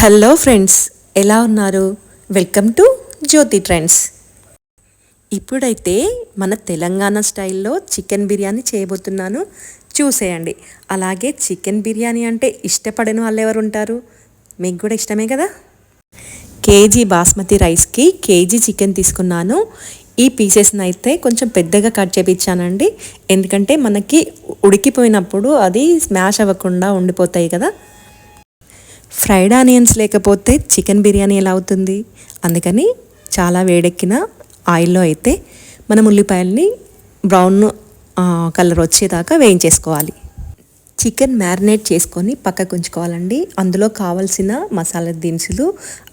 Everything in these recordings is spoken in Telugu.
హలో ఫ్రెండ్స్ ఎలా ఉన్నారు? వెల్కమ్ టు జ్యోతి ట్రెండ్స్ ఇప్పుడైతే మన తెలంగాణ స్టైల్లో చికెన్ బిర్యానీ చేయబోతున్నాను. చూసేయండి. అలాగే చికెన్ బిర్యానీ అంటే ఇష్టపడని వాళ్ళు ఎవరు ఉంటారు? మీకు కూడా ఇష్టమే కదా? కేజీ బాస్మతి రైస్కి కేజీ చికెన్ తీసుకున్నాను. ఈ పీసెస్ని అయితే కొంచెం పెద్దగా కట్ చేపించానండి ఎందుకంటే మనకి ఉడికిపోయినప్పుడు అది స్మాష్ అవ్వకుండా ఉండిపోతాయి కదా. ఫ్రైడ్ ఆనియన్స్ లేకపోతే చికెన్ బిర్యానీ ఎలా అవుతుంది? అందుకని చాలా వేడెక్కిన ఆయిల్లో అయితే మనం ఉల్లిపాయల్ని బ్రౌన్ కలర్ వచ్చేదాకా వేయించేసుకోవాలి. చికెన్ మ్యారినేట్ చేసుకొని పక్కకు ఉంచుకోవాలండి. అందులో కావలసిన మసాలా దినుసులు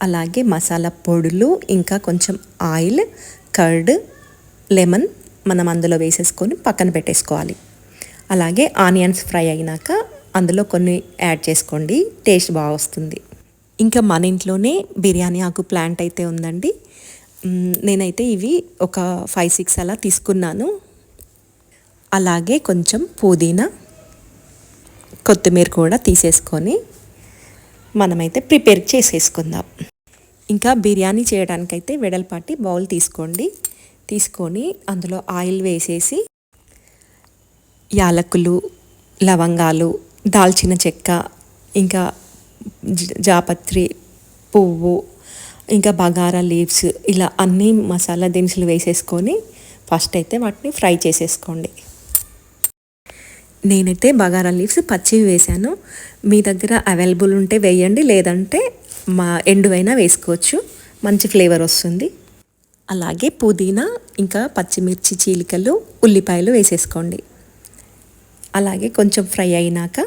అలాగే మసాలా పొడులు ఇంకా కొంచెం ఆయిల్ కర్డ్ లెమన్ మనం అందులో వేసేసుకొని పక్కన పెట్టేసుకోవాలి. అలాగే ఆనియన్స్ ఫ్రై అయినాక అందులో కొన్ని యాడ్ చేసుకోండి. టేస్ట్ బాగా వస్తుంది. ఇంకా మన ఇంట్లోనే బిర్యానీ ఆకు ప్లాంట్ అయితే ఉందండి. నేనైతే ఇవి ఒక ఫైవ్ సిక్స్ అలా తీసుకున్నాను. అలాగే కొంచెం పుదీనా కొత్తిమీర కూడా తీసేసుకొని మనమైతే ప్రిపేర్ చేసేసుకుందాం. ఇంకా బిర్యానీ చేయడానికైతే వెడల్పాటి బౌల్ తీసుకోండి. తీసుకొని అందులో ఆయిల్ వేసేసి యాలకులు లవంగాలు దాల్చిన చెక్క ఇంకా జాపత్రి పువ్వు ఇంకా బగారా లీవ్స్ ఇలా అన్ని మసాలా దినుసులు వేసేసుకొని ఫస్ట్ అయితే వాటిని ఫ్రై చేసేసుకోండి. నేనైతే బగారా లీవ్స్ పచ్చివి వేశాను మీ దగ్గర అవైలబుల్ ఉంటే వేయండి లేదంటే మా ఎండువైనా వేసుకోవచ్చు. మంచి ఫ్లేవర్ వస్తుంది. అలాగే పుదీనా ఇంకా పచ్చిమిర్చి చీలికలు ఉల్లిపాయలు వేసేసుకోండి. అలాగే కొంచెం ఫ్రై అయినాక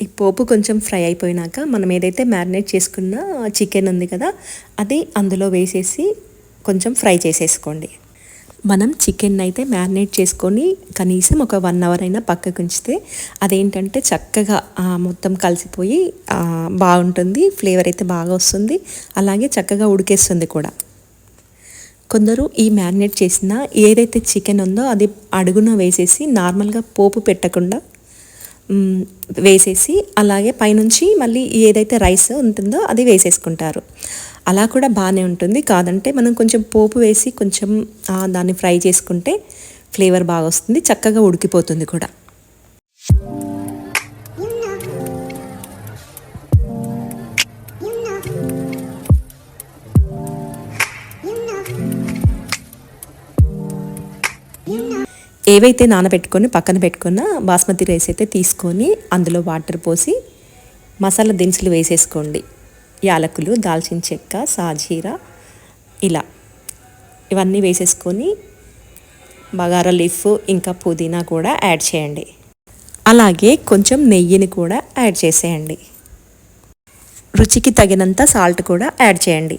ఈ పోపు కొంచెం ఫ్రై అయిపోయినాక మనం ఏదైతే మ్యారినేట్ చేసుకున్న చికెన్ ఉంది కదా అది అందులో వేసేసి కొంచెం ఫ్రై చేసేసుకోండి. మనం చికెన్ అయితే మ్యారినేట్ చేసుకొని కనీసం ఒక వన్ అవర్ అయినా పక్కకు ఉంచితే అదేంటంటే చక్కగా మొత్తం కలిసిపోయి బాగుంటుంది. ఫ్లేవర్ అయితే బాగా వస్తుంది. అలాగే చక్కగా ఉడికేస్తుంది కూడా. కొందరు ఈ మ్యారినేట్ చేసిన ఏదైతే చికెన్ ఉందో అది అడుగున వేసేసి నార్మల్గా పోపు పెట్టకుండా వేసేసి అలాగే పైనుంచి మళ్ళీ ఏదైతే రైస్ ఉంటుందో అది వేసేసుకుంటారు. అలా కూడా బాగానే ఉంటుంది. కాదంటే మనం కొంచెం పోపు వేసి కొంచెం దాన్ని ఫ్రై చేసుకుంటే ఫ్లేవర్ బాగా వస్తుంది. చక్కగా ఉడికిపోతుంది కూడా. ఏవైతే నానబెట్టుకొని పక్కన పెట్టుకున్న బాస్మతి రైస్ అయితే తీసుకొని అందులో వాటర్ పోసి మసాలా దినుసులు వేసేసుకోండి. యాలకులు దాల్చిన చెక్క సాజీరా ఇలా. ఇవన్నీ వేసేసుకొని బగారా లీఫ్ ఇంకా పుదీనా కూడా యాడ్ చేయండి. అలాగే కొంచెం నెయ్యిని కూడా యాడ్ చేసేయండి. రుచికి తగినంత సాల్ట్ కూడా యాడ్ చేయండి.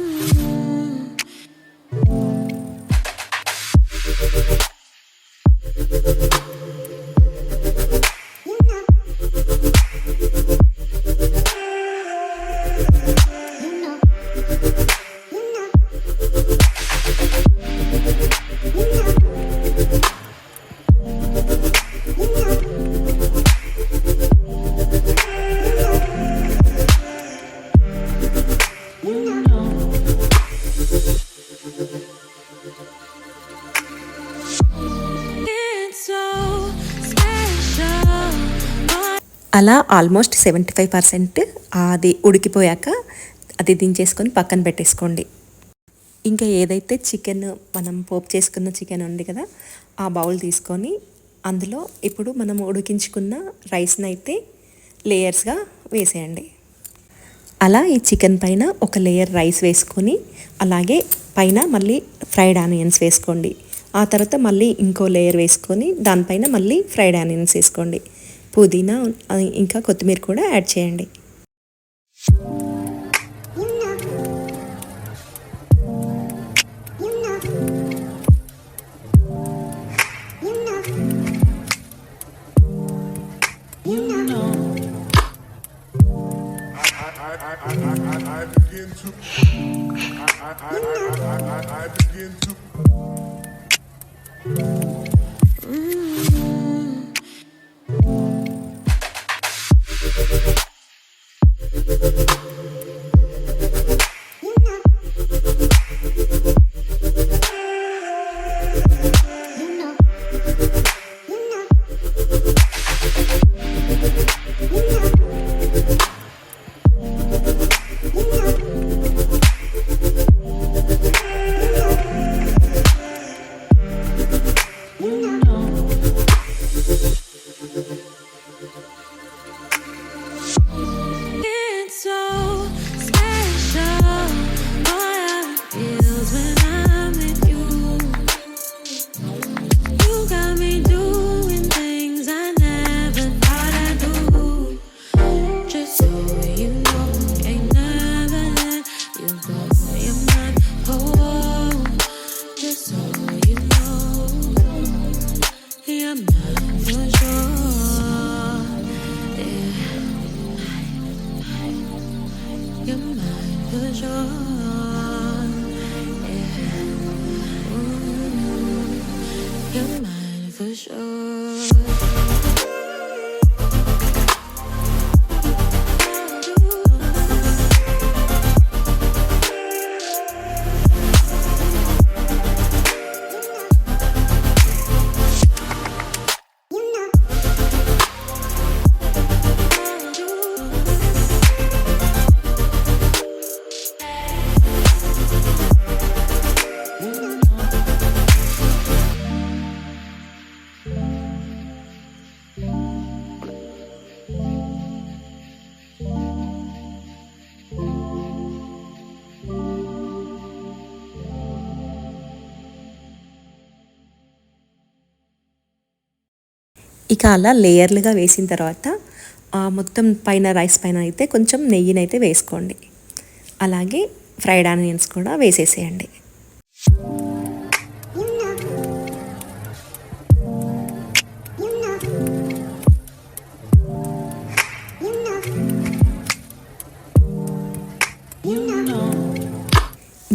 అలా ఆల్మోస్ట్ సెవెంటీ ఫైవ్ పర్సెంట్ అది ఉడికిపోయాక అది దించేసుకొని పక్కన పెట్టేసుకోండి. ఇంకా ఏదైతే చికెన్ మనం పోపు చేసుకున్న చికెన్ ఉంది కదా ఆ బౌల్ తీసుకొని అందులో ఇప్పుడు మనం ఉడికించుకున్న రైస్ని అయితే లేయర్స్గా వేసేయండి. అలా ఈ చికెన్ పైన ఒక లేయర్ రైస్ వేసుకొని అలాగే పైన మళ్ళీ ఫ్రైడ్ ఆనియన్స్ వేసుకోండి. ఆ తర్వాత మళ్ళీ ఇంకో లేయర్ వేసుకొని దానిపైన మళ్ళీ ఫ్రైడ్ ఆనియన్స్ వేసుకోండి. పుదీనా ఇంకా కొత్తిమీర కూడా యాడ్ చేయండి I, I, I, I, I begin to. I, I, I, I, I, I begin to. For sure. ఇక అలా లేయర్లుగా వేసిన తర్వాత మొత్తం పైన రైస్ పైన అయితే కొంచెం నెయ్యినైతే వేసుకోండి. అలాగే ఫ్రైడ్ ఆనియన్స్ కూడా వేసేసేయండి.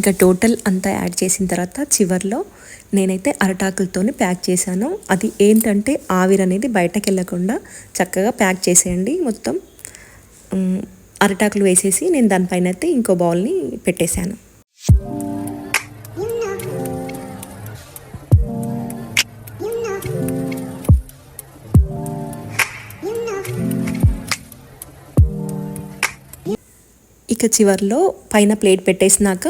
ఇంకా టోటల్ అంతా యాడ్ చేసిన తర్వాత చివర్లో నేనైతే అరటాకులతోని ప్యాక్ చేశాను. అది ఏంటంటే ఆవిరి అనేది బయటకు వెళ్ళకుండా చక్కగా ప్యాక్ చేసేయండి. మొత్తం అరటాకులు వేసేసి నేను దానిపైన అయితే ఇంకో బౌల్ని పెట్టేశాను. ఇక చివర్లో పైన ప్లేట్ పెట్టేసినాక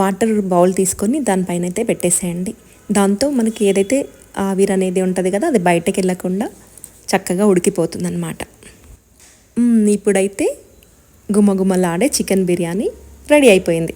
వాటర్ బౌల్ తీసుకొని దానిపైన అయితే పెట్టేసేయండి. దాంతో మనకి ఏదైతే ఆవిరి అనేది ఉంటుంది కదా అది బయటకు వెళ్ళకుండా చక్కగా ఉడికిపోతుంది అనమాట ఇప్పుడైతే గుమగుమలాడే చికెన్ బిర్యానీ రెడీ అయిపోయింది.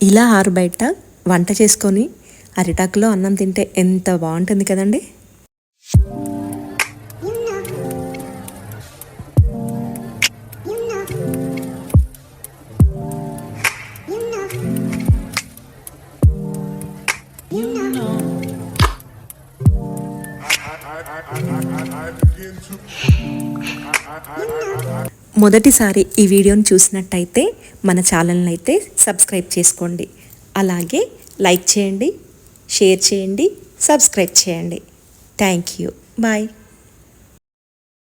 ఇలా ఆరుబయట వంట చేసుకొని అరిటాకులో అన్నం తింటే ఎంత బాగుంటుంది కదండి? మొదటిసారి ఈ వీడియోని చూసినట్టయితే మన ఛానల్ని అయితే సబ్స్క్రైబ్ చేసుకోండి. అలాగే లైక్ చేయండి షేర్ చేయండి సబ్స్క్రైబ్ చేయండి. Thank you. బాయ్.